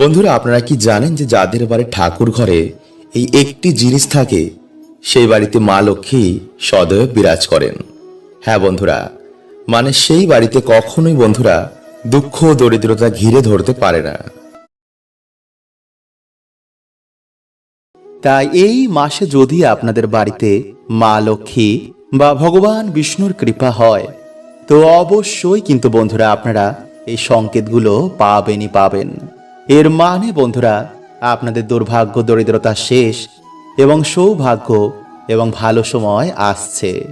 বন্ধুরা, আপনারা কি জানেন যে যাদের বাড়ি ঠাকুর ঘরে এই একটি জিনিস থাকে, সেই বাড়িতে মা লক্ষ্মী সদয় বিরাজ করেন। হ্যাঁ বন্ধুরা মানে সেই বাড়িতে কখনোই বন্ধুরা দুঃখ দরিদ্রতা ঘিরে ধরতে পারে না। তাই এই মাসে যদি আপনাদের বাড়িতে মা লক্ষ্মী বা ভগবান বিষ্ণুর কৃপা হয়, তো অবশ্যই কিন্তু বন্ধুরা আপনারা এই সংকেতগুলো পাবেনই পাবেন। এর মানে বন্ধুরা, আপনাদের দুর্ভাগ্য, দরিদ্রতা শেষ এবং সৌভাগ্য এবং ভালো সময় আসছে।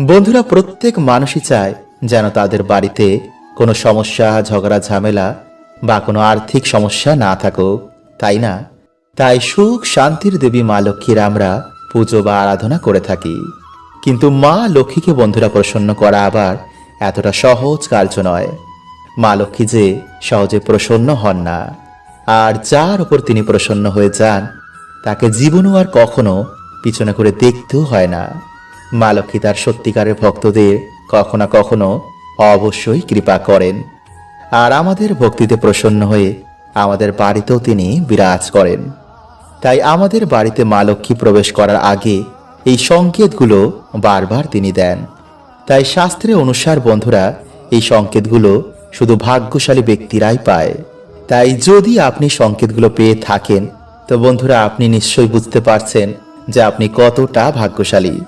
বন্ধুরা, প্রত্যেক মানুষই চায় যেন তাদের বাড়িতে কোনো সমস্যা, ঝগড়া, ঝামেলা বা কোনো আর্থিক সমস্যা না থাকুক, তাই না? তাই সুখ শান্তির দেবী মা লক্ষ্মীর আমরা পুজো বা আরাধনা করে থাকি। কিন্তু মা লক্ষ্মীকে, বন্ধুরা, প্রসন্ন করা আবার এতটা সহজ কার্য নয়। মা লক্ষ্মী যে সহজে প্রসন্ন হন না। আর যার উপর তিনি প্রসন্ন হয়ে যান, তাকে জীবনও আর কখনো পিছনে করে দেখতেও হয় না। মা লক্ষ্মী তার সত্যিকারের ভক্তদের কখনো কখনো অবশ্যই কৃপা করেন আর আমাদের ভক্তিতে প্রসন্ন হয়ে আমাদের বাড়িতেও তিনি বিরাজ করেন। তাই আমাদের বাড়িতে মা লক্ষ্মী প্রবেশ করার আগে এই সংকেতগুলো বারবার তিনি দেন। তাই শাস্ত্রে অনুসার বন্ধুরা এই সংকেতগুলো শুধু ভাগ্যশালী ব্যক্তিরাই পায়। তাই যদি আপনি সংকেতগুলো পেয়ে থাকেন, তো বন্ধুরা আপনি নিশ্চয়ই বুঝতে পারছেন যে আপনি কতটা ভাগ্যশালী।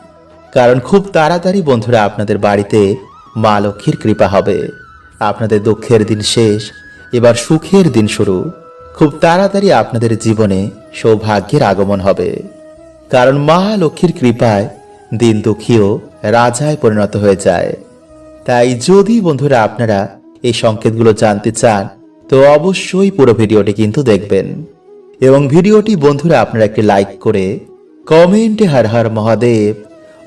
কারণ খুব তাড়াতাড়ি বন্ধুরা আপনাদের বাড়িতে মা লক্ষ্মীর কৃপা হবে। আপনাদের দুঃখের দিন শেষ, এবার সুখের দিন শুরু। খুব তাড়াতাড়ি আপনাদের জীবনে সৌভাগ্যের আগমন হবে। কারণ মা লক্ষ্মীর কৃপায় দিন দুঃখীও রাজায় পরিণত হয়ে যায়। তাই যদি বন্ধুরা আপনারা এই সংকেতগুলো জানতে চান তো অবশ্যই পুরো ভিডিওটি কিন্তু দেখবেন। এবং ভিডিওটি বন্ধুরা আপনারা একটি লাইক করে কমেন্টে হর হর মহাদেব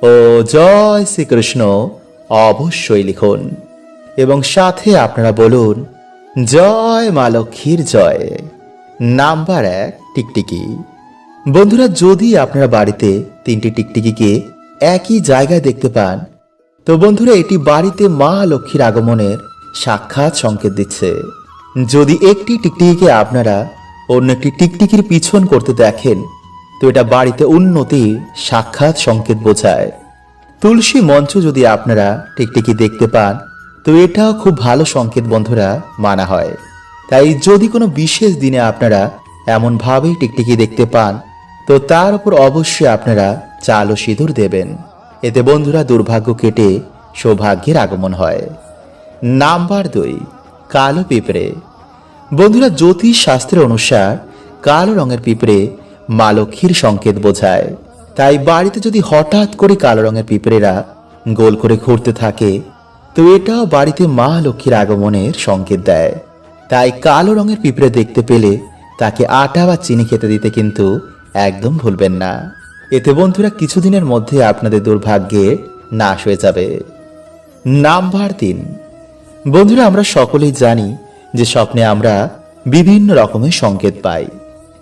ও জয় শ্রীকৃষ্ণ অবশ্যই লিখুন। এবং সাথে আপনারা বলুন, জয় মা লক্ষ্মীর জয়। নাম্বার এক, টিকটিকি। বন্ধুরা, যদি আপনারা বাড়িতে তিনটি টিকটিকিকে একই জায়গায় দেখতে পান, তো বন্ধুরা, এটি বাড়িতে মা লক্ষ্মীর আগমনের সাক্ষাৎ সংকেত দিচ্ছে। যদি একটি টিকটিকিকে আপনারা অন্য একটি টিকটিকির পিছন করতে দেখেন, তো এটা বাড়িতে উন্নতি সাক্ষাৎ সংকেত বোঝায়। তুলসী মঞ্চ যদি আপনারা টিকটিকি দেখতে পান, তো এটাও খুব ভালো সংকেত বন্ধুরা মানা হয়। তাই যদি কোনো বিশেষ দিনে আপনারা এমনভাবেই টিকটিকি দেখতে পান, তো তার উপর অবশ্যই আপনারা চাল ও সিঁদুর দেবেন। এতে বন্ধুরা দুর্ভাগ্য কেটে সৌভাগ্যের আগমন হয়। নাম্বার দুই কালো পিঁপড়ে। বন্ধুরা, জ্যোতিষ শাস্ত্রের অনুসার কালো রঙের পিঁপড়ে মা লক্ষ্মীর সংকেত বোঝায়। তাই বাড়িতে যদি হঠাৎ করে কালো রঙের পিঁপড়েরা গোল করে ঘুরতে থাকে, তো এটাও বাড়িতে মা লক্ষ্মীর আগমনের সংকেত দেয়। তাই কালো রঙের পিঁপড়ে দেখতে পেলে তাকে আটা বা চিনি খেতে দিতে কিন্তু একদম ভুলবেন না। এতে বন্ধুরা, কিছুদিনের মধ্যে আপনাদের দুর্ভাগ্যে নাশ হয়ে যাবে। নাম্বার তিন। বন্ধুরা, আমরা সকলেই জানি যে স্বপ্নে আমরা বিভিন্ন রকমের সংকেত পাই।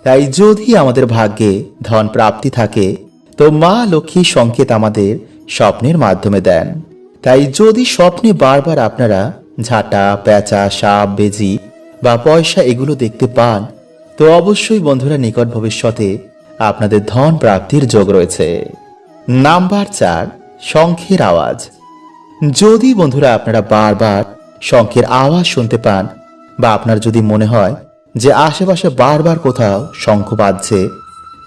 তাই যদি আমাদের ভাগ্যে ধন প্রাপ্তি থাকে, তো মা লক্ষ্মী সংকেত আমাদের স্বপ্নের মাধ্যমে দেন। তাই যদি স্বপ্নে বারবার আপনারা ঝাঁটা, পেঁচা, সাপ, বেজি বা পয়সা এগুলো দেখতে পান, তো অবশ্যই বন্ধুরা, নিকট ভবিষ্যতে আপনাদের ধন প্রাপ্তির যোগ রয়েছে। নাম্বার চার শঙ্খের আওয়াজ। যদি বন্ধুরা, আপনারা বারবার শঙ্খের আওয়াজ শুনতে পান বা আপনার যদি মনে হয় যে আশেপাশে বারবার কোথাও শঙ্খ বাজছে,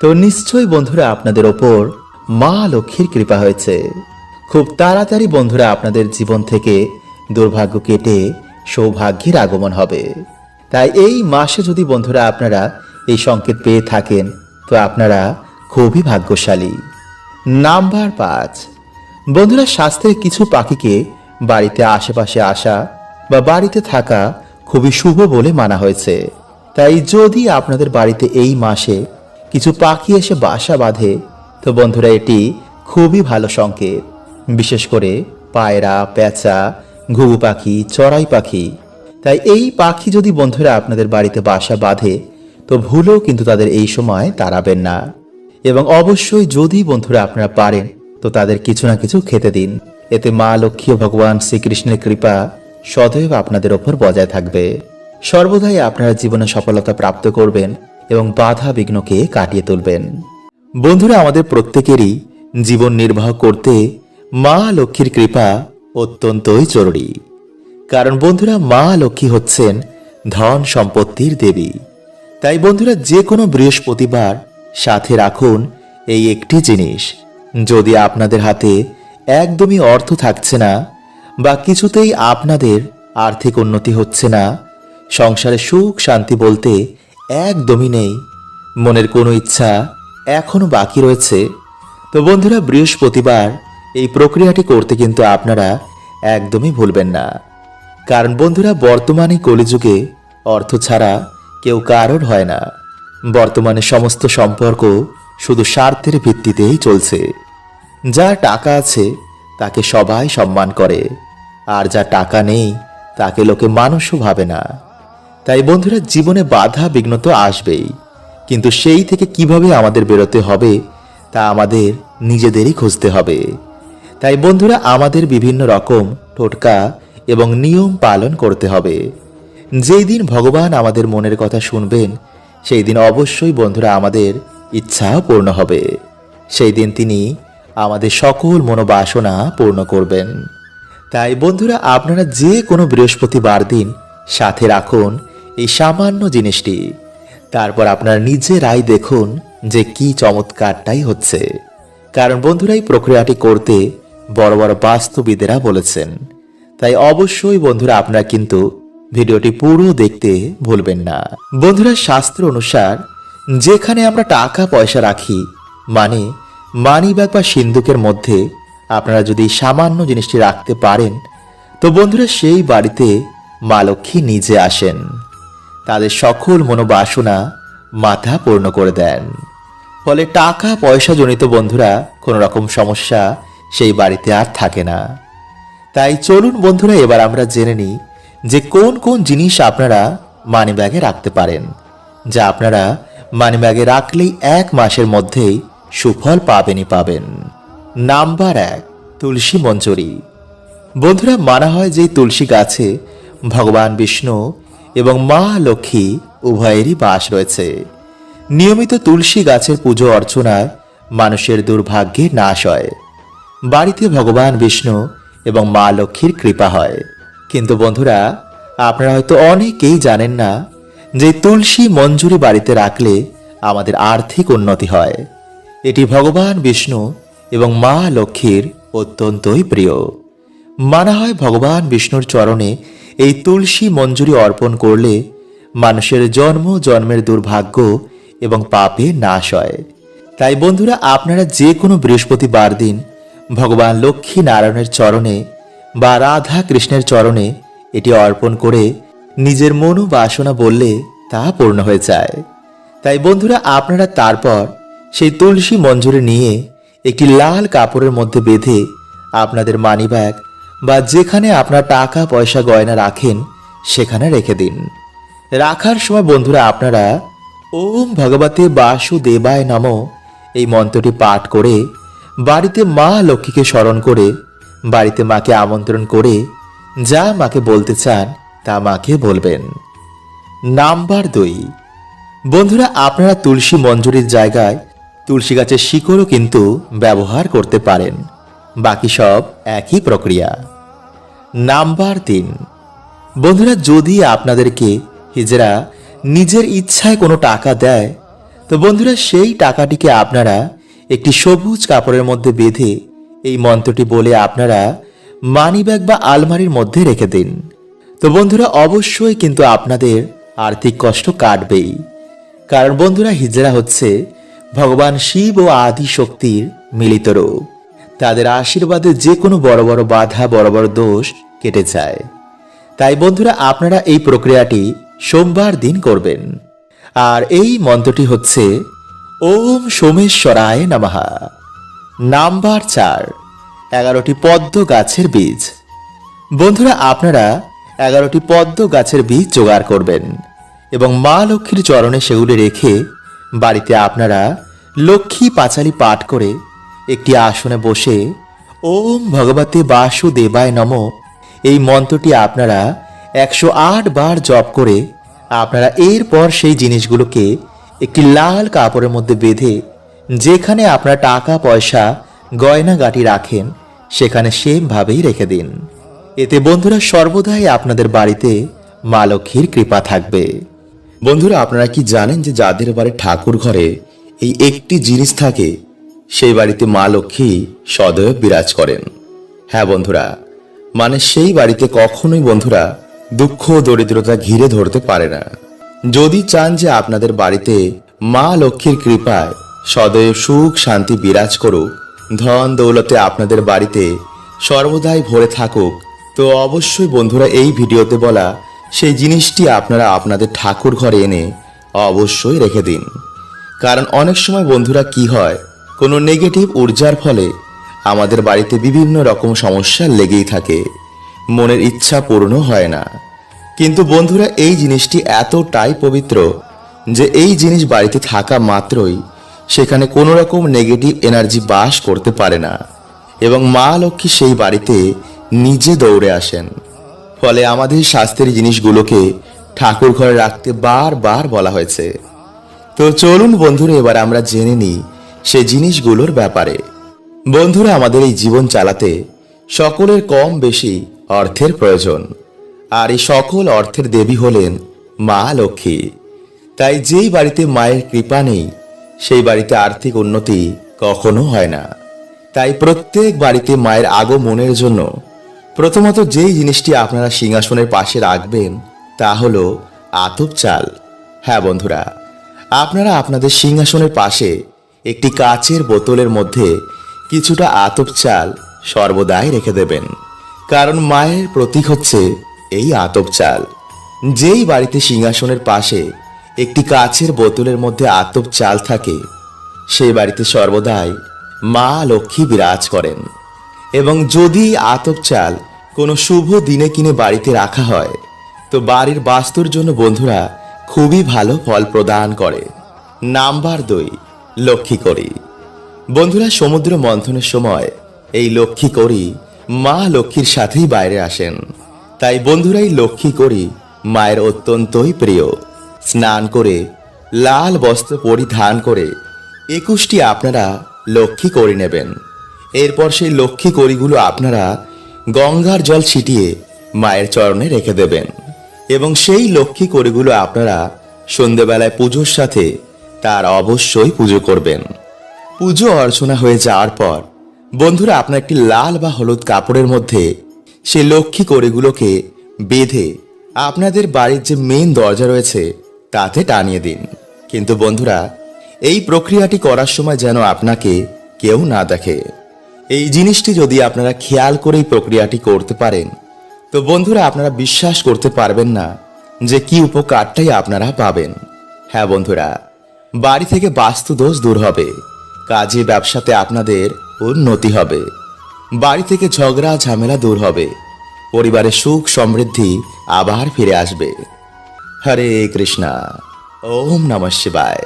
তো নিশ্চয়ই বন্ধুরা আপনাদের ওপর মা লক্ষ্মীর কৃপা হয়েছে। খুব তাড়াতাড়ি বন্ধুরা আপনাদের জীবন থেকে দুর্ভাগ্য কেটে সৌভাগ্যের আগমন হবে। তাই এই মাসে যদি বন্ধুরা আপনারা এই সংকেত পেয়ে থাকেন, তো আপনারা খুবই ভাগ্যশালী। নাম্বার পাঁচ। বন্ধুরা শাস্ত্রে কিছু পাখিকে বাড়িতে আশেপাশে আসা বা বাড়িতে থাকা খুবই শুভ বলে মানা হয়েছে। তাই যদি আপনাদের বাড়িতে এই মাসে কিছু পাখি এসে বাসা বাঁধে, তো বন্ধুরা এটি খুবই ভালো সংকেত। বিশেষ করে পায়রা পেঁচা ঘুঘু পাখি, চড়াই পাখি। তাই এই পাখি যদি বন্ধুরা আপনাদের বাড়িতে বাসা বাঁধে, তো ভুলেও কিন্তু তাদের এই সময় তাড়াবেন না। এবং অবশ্যই যদি বন্ধুরা আপনারা পারেন, তো তাদের কিছু না কিছু খেতে দিন। এতে মা লক্ষ্মী ভগবান শ্রীকৃষ্ণের কৃপা সদৈব আপনাদের ওপর বজায় থাকবে। সর্বদাই আপনারা জীবনে সফলতা প্রাপ্ত করবেন এবং বাধা বিঘ্নকে কাটিয়ে তুলবেন। বন্ধুরা, আমাদের প্রত্যেকেরই জীবন নির্বাহ করতে মা লক্ষ্মীর কৃপা অত্যন্তই জরুরি। কারণ বন্ধুরা, মা লক্ষ্মী হচ্ছেন ধন সম্পত্তির দেবী। তাই বন্ধুরা যে কোনো বৃহস্পতিবার সাথে রাখুন এই একটি জিনিস। যদি আপনাদের হাতে একদমই অর্থ থাকছে না বা কিছুতেই আপনাদের আর্থিক উন্নতি হচ্ছে না। সংসারে সুখ শান্তি বলতে একদমই নেই। মনের কোনো ইচ্ছা এখনও বাকি রয়েছে। তো বন্ধুরা, বৃহস্পতিবার এই প্রক্রিয়াটি করতে কিন্তু আপনারা একদমই ভুলবেন না। কারণ বন্ধুরা, বর্তমানে কলিযুগে অর্থ ছাড়া কেউ কারোর হয় না। বর্তমানে সমস্ত সম্পর্ক শুধু স্বার্থের ভিত্তিতেই চলছে। যার টাকা আছে, তাকে সবাই সম্মান করে। আর যা টাকা নেই, তাকে লোকে মানুষও ভাবে না। তাই বন্ধুরা, জীবনে বাধা বিঘ্ন তো আসবেই। কিন্তু সেই থেকে কীভাবে আমাদের বেরোতে হবে, তা আমাদের নিজেদেরই খুঁজতে হবে। তাই বন্ধুরা, আমাদের বিভিন্ন রকম টোটকা এবং নিয়ম পালন করতে হবে। যেই দিন ভগবান আমাদের মনের কথা শুনবেন, সেই দিন অবশ্যই বন্ধুরা আমাদের ইচ্ছা পূর্ণ হবে। সেই দিন তিনি আমাদের সকল মনোবাসনা পূর্ণ করবেন। তাই বন্ধুরা আপনারা যে কোনো বৃহস্পতিবার দিন সাথে রাখুন এই সামান্য জিনিসটি। তারপর আপনারা নিজেরাই দেখুন যে কি চমৎকারটাই হচ্ছে। কারণ বন্ধুরা এই প্রক্রিয়াটি করতে বড় বড় বাস্তুবিদেরা বলেছেন। তাই অবশ্যই বন্ধুরা আপনারা কিন্তু ভিডিওটি পুরো দেখতে ভুলবেন না। বন্ধুরা শাস্ত্র অনুসার যেখানে আমরা টাকা পয়সা রাখি মানে মানি ব্যাগ বা সিন্ধুকের মধ্যে আপনারা যদি সামান্য জিনিসটি রাখতে পারেন, তো বন্ধুরা সেই বাড়িতে মা লক্ষ্মী নিজে আসেন। তাদের সকল মনোবাসনা মাথা পূর্ণ করে দেন। ফলে টাকা পয়সা জনিত বন্ধুরা কোনো রকম সমস্যা সেই বাড়িতে আর থাকে না। তাই চলুন বন্ধুরা, এবার আমরা জেনে নিই যে কোন কোন জিনিস আপনারা মানি ব্যাগে রাখতে পারেন, যা আপনারা মানি ব্যাগে রাখলেই এক মাসের মধ্যেই সুফল পাবেনই পাবেন। নাম্বার এক, তুলসী মঞ্জুরি। বন্ধুরা, মানা হয় যে তুলসী গাছে ভগবান বিষ্ণু এবং মা লক্ষ্মী উভয়েরই বাস রয়েছে। নিয়মিত তুলসী গাছের পুজো অর্চনায় মানুষের দুর্ভাগ্যে নাশ হয়। বাড়িতে ভগবান বিষ্ণু এবং মা লক্ষ্মীর কৃপা হয়। কিন্তু বন্ধুরা, আপনারা হয়তো অনেকেই জানেন না যে তুলসী মঞ্জুরি বাড়িতে রাখলে আমাদের আর্থিক উন্নতি হয়। এটি ভগবান বিষ্ণু এবং মা লক্ষ্মীর অত্যন্তই প্রিয়। মানা হয় ভগবান বিষ্ণুর চরণে এই তুলসী মঞ্জুরি অর্পণ করলে মানুষের জন্ম, জন্মের দুর্ভাগ্য এবং পাপে নাশ হয়। তাই বন্ধুরা, আপনারা যে কোনো বৃহস্পতিবার দিন ভগবান লক্ষ্মী নারায়ণের চরণে বা রাধা কৃষ্ণের চরণে এটি অর্পণ করে নিজের মনো বাসনা বললে তা পূর্ণ হয়ে যায়। তাই বন্ধুরা, আপনারা তারপর সেই তুলসী মঞ্জুরি নিয়ে একটি লাল কাপড়ের মধ্যে বেঁধে আপনাদের মানিব্যাগ বা যেখানে আপনার টাকা, পয়সা, গয়না রাখেন, সেখানে রেখে দিন। রাখার সময় বন্ধুরা আপনারা ওম ভগবতে বাসুদেবায় নম এই মন্ত্রটি পাঠ করে বাড়িতে মা লক্ষ্মীকে স্মরণ করে, বাড়িতে মাকে আমন্ত্রণ করে যা মাকে বলতে চান তা মাকে বলবেন। নাম্বার দুই। বন্ধুরা, আপনারা তুলসী মঞ্জুরির জায়গায় তুলসী গাছের শিকড়ও কিন্তু ব্যবহার করতে পারেন। বাকি সব একই প্রক্রিয়া। নাম্বার তিন। বন্ধুরা, যদি আপনাদেরকে হিজরা নিজের ইচ্ছায় কোনো টাকা দেয়, তো বন্ধুরা সেই টাকাটিকে আপনারা একটি সবুজ কাপড়ের মধ্যে বেঁধে এই মন্ত্রটি বলে আপনারা মানিব্যাগ বা আলমারির মধ্যে রেখে দিন। তো বন্ধুরা, অবশ্যই কিন্তু আপনাদের আর্থিক কষ্ট কাটবেই। কারণ বন্ধুরা হিজরা হচ্ছে ভগবান শিব ও আদি শক্তির মিলিত রূপ। তাদের আশীর্বাদে যে কোনো বড় বড় বাধা, বড় বড় দোষ কেটে যায়। তাই বন্ধুরা, আপনারা এই প্রক্রিয়াটি সোমবার দিন করবেন। আর এই মন্ত্রটি হচ্ছে, ওম সোমেশ্বরায় নমহা নাম্বার চার, এগারোটি পদ্ম গাছের বীজ। বন্ধুরা, আপনারা এগারোটি পদ্ম গাছের বীজ জোগাড় করবেন এবং মা লক্ষ্মীর চরণে সেগুলি রেখে বাড়িতে আপনারা লক্ষ্মী পাঁচালি পাঠ করে একটি আসনে বসে ওম ভগবতে বাসুদেবায় নম এই মন্ত্রটি আপনারা একশো আট বার জপ করে আপনারা এরপর সেই জিনিসগুলোকে একটি লাল কাপড়ের মধ্যে বেঁধে যেখানে আপনারা টাকা, পয়সা, গয়নাগাটি রাখেন, সেখানে সেমভাবেই রেখে দিন। এতে বন্ধুরা সর্বদাই আপনাদের বাড়িতে মা লক্ষ্মীর কৃপা থাকবে। বন্ধুরা, আপনারা কি জানেন যে যাদের বাড়ি ঠাকুর ঘরে এই একটি জিনিস থাকে, সেই বাড়িতে মা লক্ষ্মী সদয় বিরাজ করেন। হ্যাঁ বন্ধুরা মানে সেই বাড়িতে কখনোই বন্ধুরা দুঃখ দরিদ্রতা ঘিরে ধরতে পারে না। যদি চান যে আপনাদের বাড়িতে মা লক্ষ্মীর কৃপায় সদয় সুখ, শান্তি বিরাজ করুক, ধন দৌলতে আপনাদের বাড়িতে সর্বদাই ভরে থাকুক, তো অবশ্যই বন্ধুরা এই ভিডিওতে বলা সেই জিনিসটি আপনারা আপনাদের ঠাকুর ঘরে এনে অবশ্যই রেখে দিন। কারণ অনেক সময় বন্ধুরা কি হয়, কোনো নেগেটিভ ঊর্জার ফলে আমাদের বাড়িতে বিভিন্ন রকম সমস্যা লেগেই থাকে। মনের ইচ্ছা পূর্ণ হয় না। কিন্তু বন্ধুরা, এই জিনিসটি এতটাই পবিত্র যে এই জিনিস বাড়িতে থাকা মাত্রই সেখানে কোনো রকম নেগেটিভ এনার্জি বাস করতে পারে না। এবং মা লক্ষ্মী সেই বাড়িতে নিজে দৌড়ে আসেন। ফলে আমাদের স্বাস্থ্যের জিনিসগুলোকে ঠাকুর ঘরে রাখতে বারবার বলা হয়েছে। তো চলুন বন্ধুরা, এবার আমরা জেনে নিই সে জিনিসগুলোর ব্যাপারে। বন্ধুরা, আমাদের এই জীবন চালাতে সকলের কম বেশি অর্থের প্রয়োজন, আর এই সকল অর্থের দেবী হলেন মা লক্ষ্মী। তাই যেই বাড়িতে মায়ের কৃপা নেই, সেই বাড়িতে আর্থিক উন্নতি কখনো হয় না। তাই প্রত্যেক বাড়িতে মায়ের আগমনের জন্য প্রথমত যেই জিনিসটি আপনারা সিংহাসনের পাশে রাখবেন, তা হলো আতপ চাল। হ্যাঁ বন্ধুরা, আপনারা আপনাদের সিংহাসনের পাশে একটি কাচের বোতলের মধ্যে কিছুটা আতপ চাল সর্বদাই রেখে দেবেন। কারণ মায়ের প্রতীক হচ্ছে এই আতপ চাল। যেই বাড়িতে সিংহাসনের পাশে একটি কাচের বোতলের মধ্যে আতপ চাল থাকে, সেই বাড়িতে সর্বদাই মা লক্ষ্মী বিরাজ করেন। এবং যদি আতপ চাল কোনো শুভ দিনে কিনে বাড়িতে রাখা হয়। তো বাড়ির বাস্তুর জন্য বন্ধুরা খুবই ভালো ফল প্রদান করে। নাম্বার দুই লক্ষ্মী করি বন্ধুরা, সমুদ্র মন্থনের সময় এই লক্ষ্মী করি মা লক্ষ্মীর সাথেই বাইরে আসেন। তাই বন্ধুরাই লক্ষ্মী করি মায়ের অত্যন্তই প্রিয়। স্নান করে লাল বস্ত্র পরিধান করে একুশটি আপনারা লক্ষ্মী করি নেবেন। এরপর সেই লক্ষ্মী করিগুলো আপনারা গঙ্গার জল ছিটিয়ে মায়ের চরণে রেখে দেবেন। এবং সেই লক্ষ্মী করিগুলো আপনারা সন্ধেবেলায় পুজোর সাথে তার অবশ্যই পুজো করবেন। পুজো অর্চনা হয়ে যাওয়ার পর বন্ধুরা, আপনার একটি লাল বা হলুদ কাপড়ের মধ্যে সেই লক্ষ্মী কড়িগুলোকে বেঁধে আপনাদের বাড়ির যে মেন দরজা রয়েছে তাতে টানিয়ে দিন। কিন্তু বন্ধুরা, এই প্রক্রিয়াটি করার সময় যেন আপনাকে কেউ না দেখে। এই জিনিসটি যদি আপনারা খেয়াল করে এই প্রক্রিয়াটি করতে পারেন, তো বন্ধুরা আপনারা বিশ্বাস করতে পারবেন না যে কি উপকারটাই আপনারা পাবেন। হ্যাঁ বন্ধুরা, বাড়ি থেকে বাস্তু দোষ দূর হবে, কাজে, ব্যবসাতে আপনাদের উন্নতি হবে, বাড়ি থেকে ঝগড়া, ঝামেলা দূর হবে পরিবারের সুখ, সমৃদ্ধি আবার ফিরে আসবে। হরে কৃষ্ণা, ওম নমঃ শিবায়।